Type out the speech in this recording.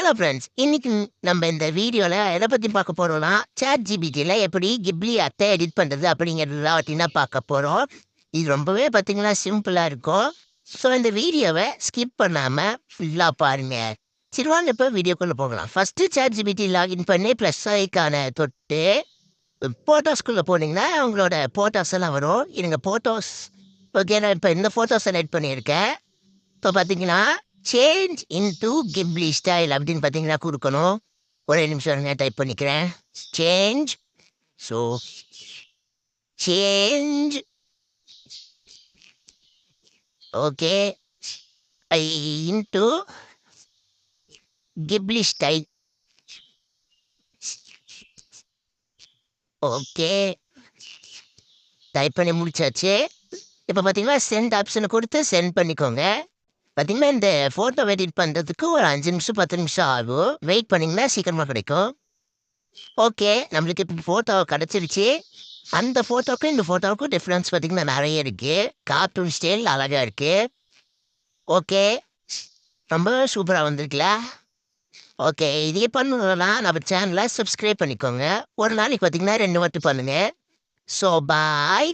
Hello friends இன்னைக்கு நம்ம இந்த வீடியோவில் எதை பற்றி பார்க்க போகிறோம்னா சேட் ஜிபிடியில் எப்படி கிப்லி அத்தை எடிட் பண்ணுறது அப்படிங்கிறது அப்படின்னா பார்க்க போகிறோம் இது ரொம்பவே பார்த்தீங்கன்னா சிம்பிளாக இருக்கும். ஸோ இந்த வீடியோவை ஸ்கிப் பண்ணாமல் ஃபுல்லாக பாருங்கள் சரி வாங்க இப்போ வீடியோக்குள்ளே போகலாம். ஃபஸ்ட்டு சேட் ஜிபிடி லாகின் பண்ணி ப்ளஸ் ஐக்கான தொட்டு ஃபோட்டோஸ்குள்ளே போனீங்கன்னா உங்களோட ஃபோட்டோஸ் எல்லாம் வரும். எனக்கு ஃபோட்டோஸ் ஓகே நான் இப்போ இந்த ஃபோட்டோஸை எடிட் பண்ணியிருக்கேன். இப்போ பார்த்தீங்கன்னா சேஞ்ச் இன்டு கிப்லி ஸ்டைல் அப்படின்னு பார்த்தீங்கன்னா கொடுக்கணும் ஒரே நிமிஷம் நான் டைப் பண்ணிக்கிறேன். Change so change okay I into Ghibli style okay type பண்ணி முடிச்சாச்சு. இப்போ பார்த்தீங்கன்னா சென்ட் ஆப்ஷனை கொடுத்து சென்ட் பண்ணிக்கோங்க. பார்த்தீங்கன்னா இந்த ஃபோட்டோ எடிட் பண்ணுறதுக்கு ஒரு அஞ்சு நிமிஷம் பத்து நிமிஷம் ஆகும். வெயிட் பண்ணிங்கன்னா சீக்கிரமாக கிடைக்கும். ஓகே நம்மளுக்கு இப்போ ஃபோட்டோ கிடச்சிருச்சு. அந்த ஃபோட்டோக்கும் இந்த ஃபோட்டோவுக்கும் டிஃப்ரென்ஸ் பார்த்தீங்கன்னா நிறைய இருக்குது கார்ட்டூன் ஸ்டைல் அழகாக இருக்குது ஓகே ரொம்ப சூப்பராக வந்திருக்குல ஓகே இதே பண்ணணும்னா நம்ம சேனலை சப்ஸ்கிரைப் பண்ணிக்கோங்க. ஒரு நாளைக்கு பார்த்தீங்கன்னா ரெண்டு மட்டும் பண்ணுங்கள் ஸோ பாய்